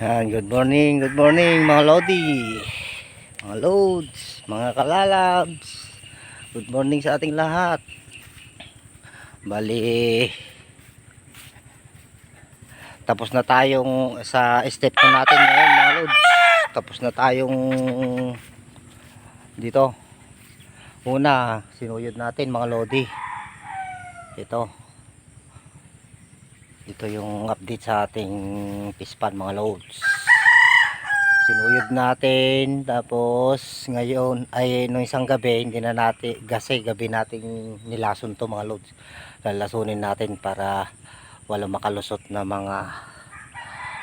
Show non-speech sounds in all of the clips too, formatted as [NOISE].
Yan, good morning, good morning mga Lodi. Mga Loads, mga kalalabs. Good morning sa ating lahat. Bali, tapos na tayong sa step 2 natin ngayon mga Loads. Tapos na tayong dito. Una, sinuyod natin mga Lodi. Ito. Ito yung update sa ating pispan mga loads. Sinuyod natin tapos ngayon ay nung isang gabi hindi na natin kasi gabi nating nilason to mga loads. Lalasunin natin para wala makalusot na mga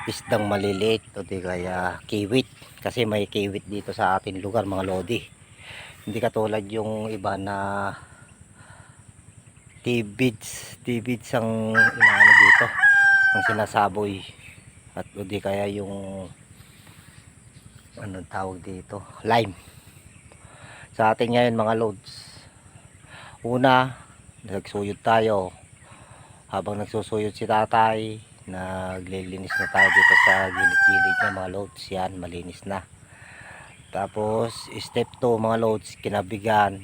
isdang maliliit o di kaya kiwit kasi may kiwit dito sa ating lugar mga lodi. Hindi katulad yung iba na T-beads, ang inaano dito, ang sinasaboy. At o di kaya yung ano tawag dito, lime. Sa atin ngayon mga loads. Una, nagsuyod tayo. Habang nagsusuyod si tatay, naglilinis na tayo dito sa gilid-gilid niya mga loads. Yan, malinis na. Tapos, step 2 mga loads, kinabigan,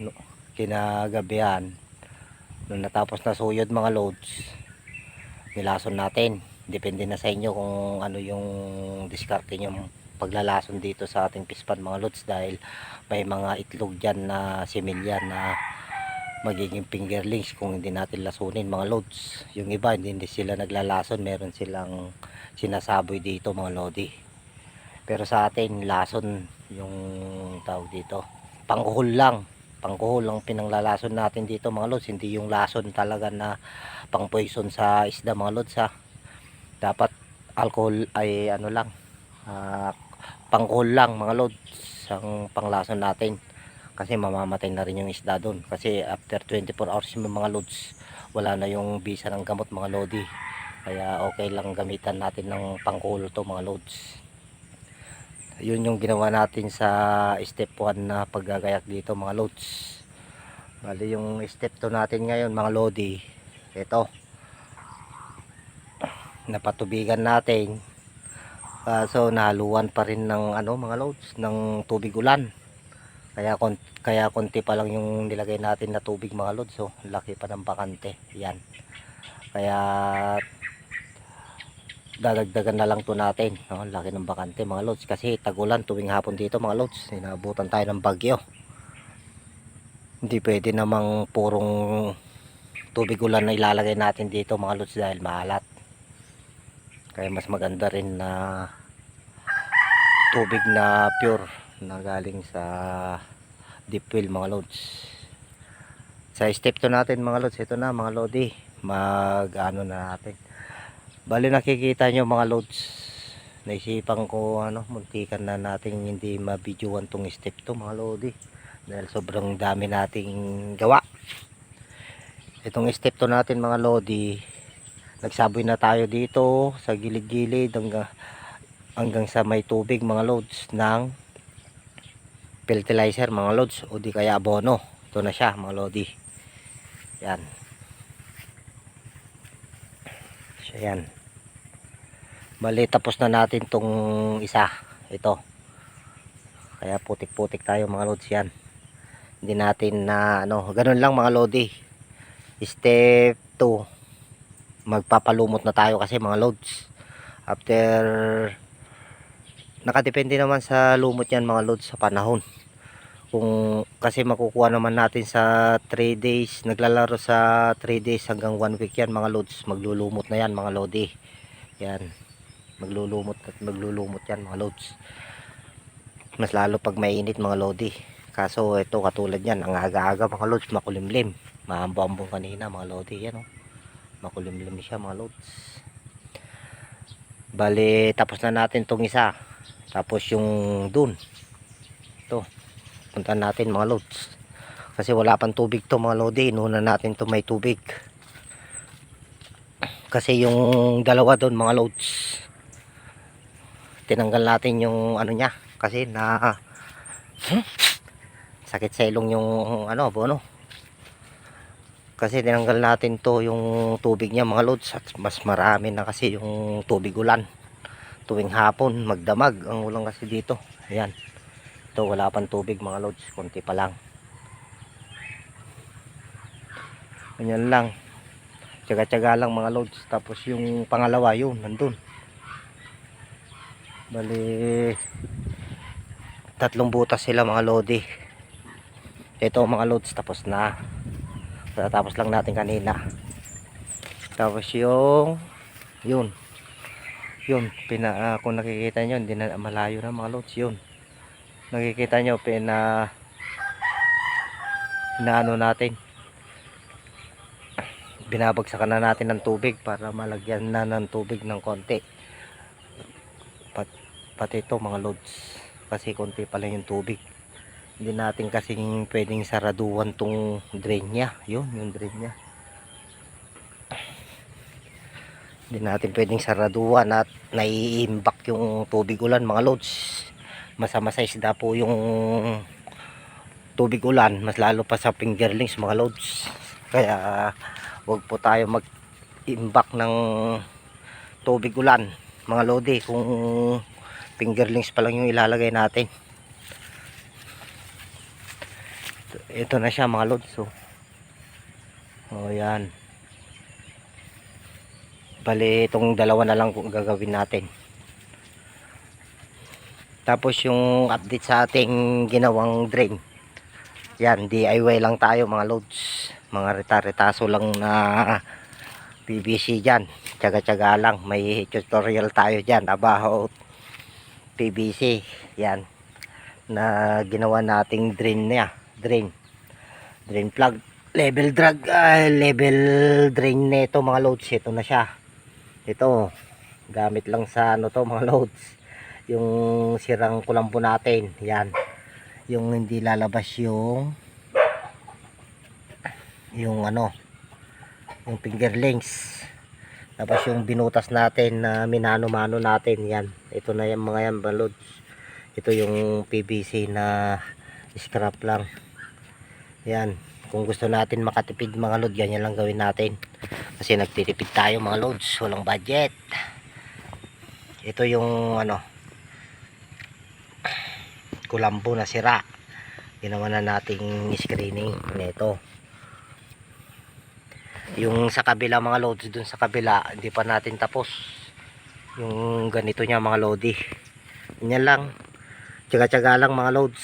kinagabihan, nung natapos na suyod mga loads nilason natin. Depende na sa inyo kung ano yung diskarte nyo paglalason dito sa ating pispan mga loads dahil may mga itlog dyan na similya na magiging fingerlings kung hindi natin lasunin mga loads. Yung iba hindi, hindi sila naglalason meron silang sinasaboy dito mga lodi. Pero sa atin lason yung tawag dito. Panguhol lang pangkuhol ang pinanglalason natin dito mga lods. Hindi yung lason talaga na pang poison sa isda mga lods ha. Dapat alcohol ay ano lang uh, pangkuhol lang mga lods ang panglason natin. Kasi mamamatay na rin yung isda doon. Kasi after 24 hours yung mga lods wala na yung bisa ng gamot mga lodi. Kaya okay lang gamitan natin ng pangkuhol to mga lods yun yung ginawa natin sa step 1 na paggagayak dito mga loads. Bali yung step 2 natin ngayon mga lodi ito. Napatubigan natin. Kaso nahaluan pa rin ng ano mga loads ng tubig ulan. Kaya kon kaya konti pa lang yung nilagay natin na tubig mga loads so laki pa ng bakante. Yan. Kaya dadagdagan na lang to natin. No? laki ng bakante mga loads kasi tagulan tuwing hapon dito mga loads inabutan tayo ng bagyo. Hindi pwede namang purong tubig ulan na ilalagay natin dito mga loads dahil maalat. Kaya mas maganda rin na tubig na pure na galing sa deep well mga loads sa step to natin mga loads ito na mga lodi. Mag ano na natin Bali nakikita nyo mga loads. Naisipan ko ano, muntikan na nating hindi mabidyoan tong step to mga lodi. Dahil sobrang dami nating gawa. Itong step to natin mga lodi. Nagsaboy na tayo dito sa gilid-gilid hanggang, hanggang sa may tubig mga loads ng fertilizer mga loads o di kaya abono. Ito na siya mga lodi. Yan. So, yan. Bali, tapos na natin tong isa. Ito. Kaya putik-putik tayo mga loads yan. Hindi natin na, ano, ganun lang mga lodi. Step 2. Magpapalumot na tayo kasi mga loads. After, nakadepende naman sa lumot yan mga loads sa panahon kung kasi makukuha naman natin sa 3 days naglalaro sa 3 days hanggang 1 week yan mga loads maglulumot na yan mga lodi yan maglulumot at maglulumot yan mga loads. Mas lalo pag mainit mga lodi. Kaso ito katulad yan ang aga-aga mga loads makulimlim. Maambambong kanina mga lodi yan oh. makulimlim siya mga loads. Bali tapos na natin tong isa. Tapos yung dun. Ito punta natin mga loads. Kasi wala pang tubig to mga lodi. Inuna natin to may tubig. Kasi yung dalawa doon mga loads tinanggal natin yung ano niya kasi na sakit sa ilong yung ano bono kasi tinanggal natin to yung tubig niya mga loads at mas marami na kasi yung tubig ulan. Tuwing hapon magdamag ang ulan kasi dito. Ayan. Ito wala pang tubig mga lods konti pa lang. Ganyan lang. Tsaga-tsaga lang mga loads tapos yung pangalawa yun nandun bali tatlong butas sila mga lodi. Ito mga loads tapos na. Tapos lang natin kanina. Tapos yung yun. Yun pina ah, kung nakikita nyo hindi na malayo na mga loads yun. Nakikita nyo pina inaano natin. Binabagsakan na natin ng tubig para malagyan na ng tubig ng konti. Pat, pati ito mga loads kasi konti pa lang yung tubig. Hindi natin kasing pwedeng saraduan tong drain niya. Yun yung drain niya. Hindi natin pwedeng saraduan at naiimbak yung tubig ulan mga loads masama sa isda po yung tubig ulan mas lalo pa sa fingerlings mga loads kaya wag po tayo mag imbak ng tubig ulan mga lodi. Kung fingerlings pa lang yung ilalagay natin. Ito na siya mga lods so oh yan. Bali itong dalawa na lang kung gagawin natin. Tapos yung update sa ating ginawang drain. Yan DIY lang tayo mga loads mga reta-retaso lang na PVC dyan. Tsaga-tsaga lang. May tutorial tayo dyan. About PVC yan na ginawa nating drain niya drain. Drain plug level drag ah, level drain nito mga loads ito na siya. Ito gamit lang sa ano to mga [LAUGHS] loads. Yung sirang kulambo natin yan. Yung hindi lalabas yung yung ano yung fingerlings tapos yung binutas natin na minano-mano natin yan. Ito na yung mga yan mga loads ito yung PVC na scrap lang. Yan. Kung gusto natin makatipid mga load yan lang gawin natin. Kasi nagtitipid tayo mga loads walang budget. Ito yung ano kulambo na sira. Ginawa na nating screening nito yung sa kabila mga loads dun sa kabila hindi pa natin tapos. Yung ganito niya mga lodi. Yan lang. Tsaga-tsaga lang mga loads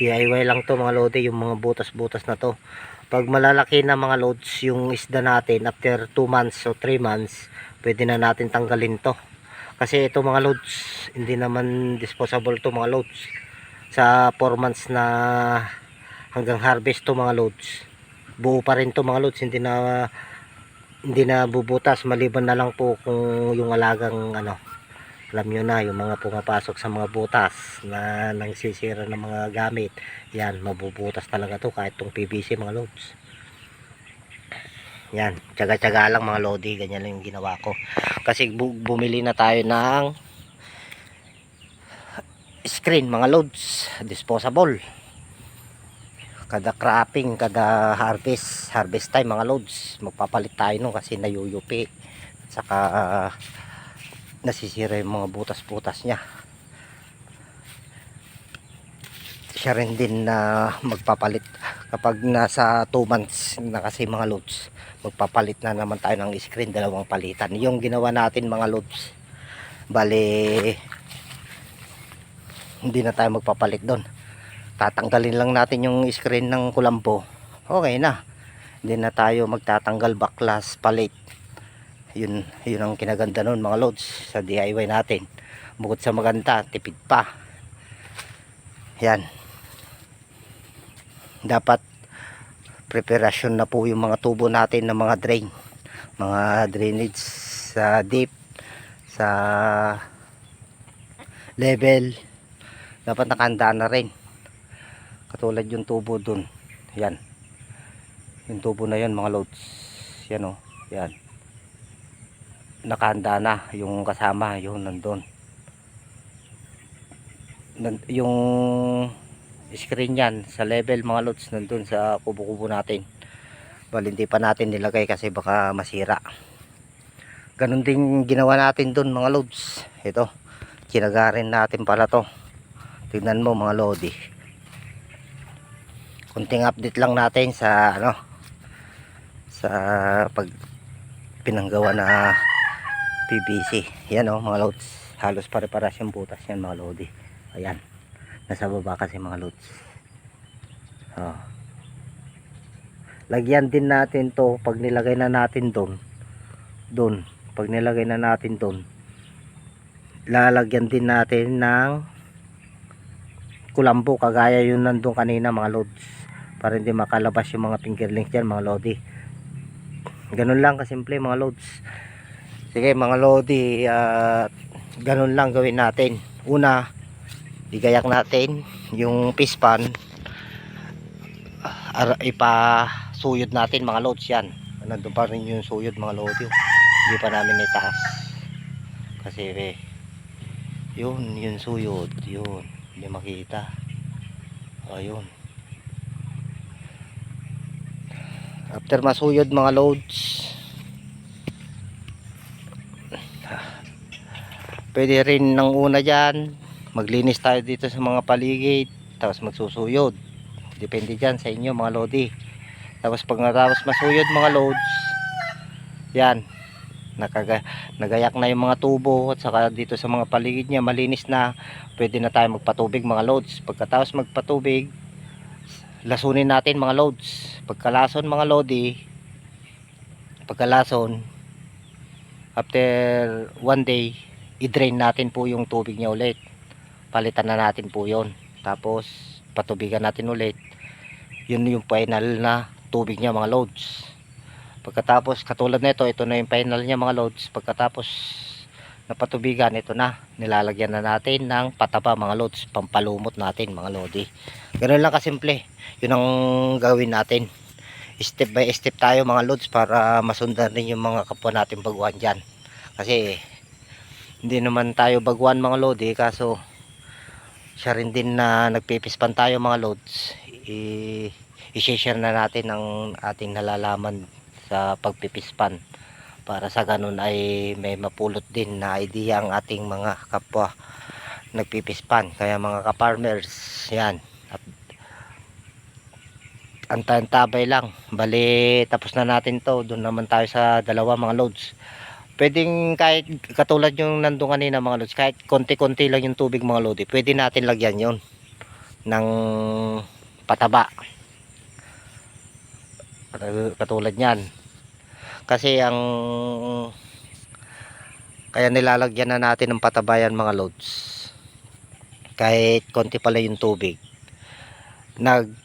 DIY lang to mga lodi yung mga butas-butas na to. Pag malalaki na mga loads yung isda natin after 2 months o 3 months pwede na natin tanggalin to. Kasi ito mga loads hindi naman disposable to mga loads sa 4 months na hanggang harvest to mga loads buo pa rin to mga loads hindi na hindi na bubutas. Maliban na lang po kung yung alagang ano alam nyo na yung mga pumapasok sa mga butas na nangsisira ng mga gamit. Yan mabubutas talaga to kahit tong PVC mga loads yan tsaga tsaga lang mga lodi. Ganyan lang yung ginawa ko. Kasi bu bumili na tayo ng screen mga loads disposable kada cropping kada harvest harvest time mga loads magpapalit tayo nun kasi nayuyupi. Saka ah, nasisira yung mga butas-butas niya. Siya rin din na magpapalit. Kapag nasa 2 months na kasi mga loads magpapalit na naman tayo ng screen dalawang palitan. Yung ginawa natin mga loads bali hindi na tayo magpapalit doon tatanggalin lang natin yung screen ng kulambo. Okay na. Hindi na tayo magtatanggal baklas palit. Yun, yun ang kinaganda nun mga loads sa DIY natin. Bukod sa maganda tipid pa. Yan. Dapat preparasyon na po yung mga tubo natin ng mga drain. Mga drainage sa deep sa level. Dapat nakahanda na rin katulad yung tubo dun. Yan. Yung tubo na yan mga loads. Yan o yan. Nakahanda na yung kasama yung nandun. Nan- yung screen yan sa level mga loads nandun sa kubo-kubo natin. Bali hindi pa natin nilagay kasi baka masira. Ganun din ginawa natin dun mga loads. Ito kinagarin natin pala to. Tignan mo mga lodi kunting update lang natin sa ano sa pag pinanggawa na PVC yan o mga loads. Halos pare-paras yung butas yan mga lodi ayan. Nasa baba kasi mga loads. Oh. lagyan din natin to pag nilagay na natin doon. Doon. Pag nilagay na natin doon lalagyan din natin ng kulambo. Kagaya yun nandun kanina mga loads para hindi makalabas yung mga fingerlings dyan mga lodi. Ganun lang kasimple mga loads sige mga lodi ah, ganun lang gawin natin. Una igayak natin yung pispan ara, ipasuyod natin mga loads yan. Nandun pa rin yung suyod mga lodi. Hindi pa namin itaas. Kasi eh, yun yun suyod yun. Hindi makita. Ayun after masuyod mga loads. Pwede rin ng una dyan. Maglinis tayo dito sa mga paligid tapos magsusuyod. Depende dyan sa inyo mga lodi. Tapos pag natapos masuyod mga loads yan. Nakaga, nagayak na yung mga tubo at saka dito sa mga paligid niya malinis na. Pwede na tayo magpatubig mga loads. Pagkatapos magpatubig lasunin natin mga loads pagkalason mga lodi pagkalason after one day i-drain natin po yung tubig niya ulit. Palitan na natin po yon tapos patubigan natin ulit. Yun yung final na tubig niya mga loads pagkatapos katulad nito ito na yung final niya mga loads pagkatapos napatubigan ito na. Nilalagyan na natin ng pataba mga loads pampalumot natin mga lodi. Ganun lang kasimple. Yun ang gawin natin step by step tayo mga loads para masundan rin yung mga kapwa natin baguhan dyan. Kasi hindi naman tayo baguhan mga lodi kaso siya rin din na nagpipispan tayo mga loads i i-share na natin ang ating nalalaman sa pagpipispan. Para sa ganun ay may mapulot din na idea ang ating mga kapwa nagpipispan. Kaya mga ka-farmers yan at antayantabay lang. Bali tapos na natin to. Doon naman tayo sa dalawa mga loads. Pwedeng kahit katulad yung nandun kanina mga loads kahit konti-konti lang yung tubig mga lodi pwede natin lagyan yon ng pataba. Katulad nyan kasi ang kaya nilalagyan na natin ng patabayan mga loads. Kahit konti pala yung tubig. Nag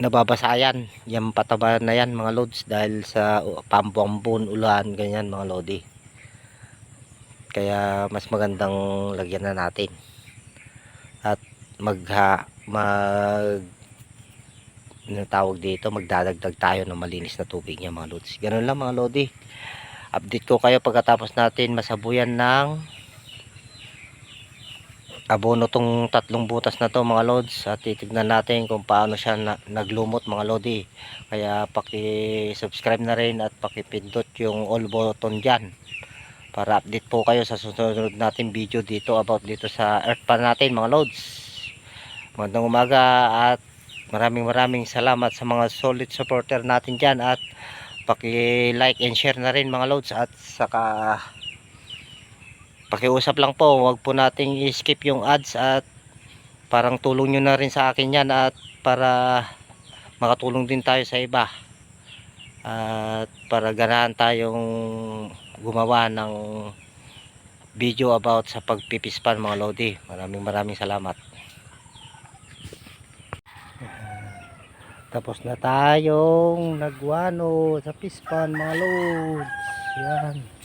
nababasayan yung pataba na yan mga loads dahil sa pambuambon ulan ganyan mga lodi. Kaya mas magandang lagyan na natin. At magha mag ano dito? Magdadagdag tayo ng malinis na tubig niya mga lods. Ganun lang mga lodi. Update ko kayo pagkatapos natin masabuyan ng abono tong tatlong butas na to mga lods. At titignan natin kung paano siya na, naglumot mga lodi. Kaya paki subscribe na rin at pakipindot yung all button dyan. Para update po kayo sa susunod natin video dito about dito sa earth pan natin mga lods. Magandang umaga at maraming maraming salamat sa mga solid supporter natin dyan. At paki like and share na rin mga loads at saka pakiusap lang po wag po nating i-skip yung ads at parang tulong nyo na rin sa akin yan at para makatulong din tayo sa iba. At para ganahan tayong gumawa ng video about sa pagpipispan mga lodi. Maraming maraming salamat. Tapos na tayong nagwano sa pispan mga loads yan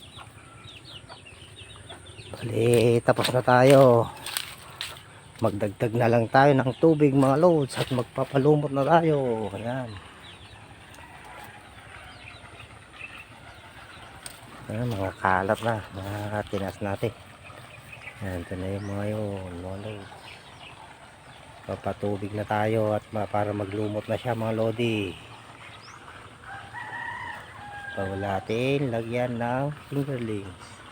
Bali, tapos na tayo. Magdagdag na lang tayo ng tubig mga loads at magpapalumot na tayo. Ayan. Ayan mga kalat na mga tinas natin. Ayan ito na yung mga yun mga loads. Papatubig na tayo at para maglumot na siya mga lodi. Bago natin lagyan ng fingerlings.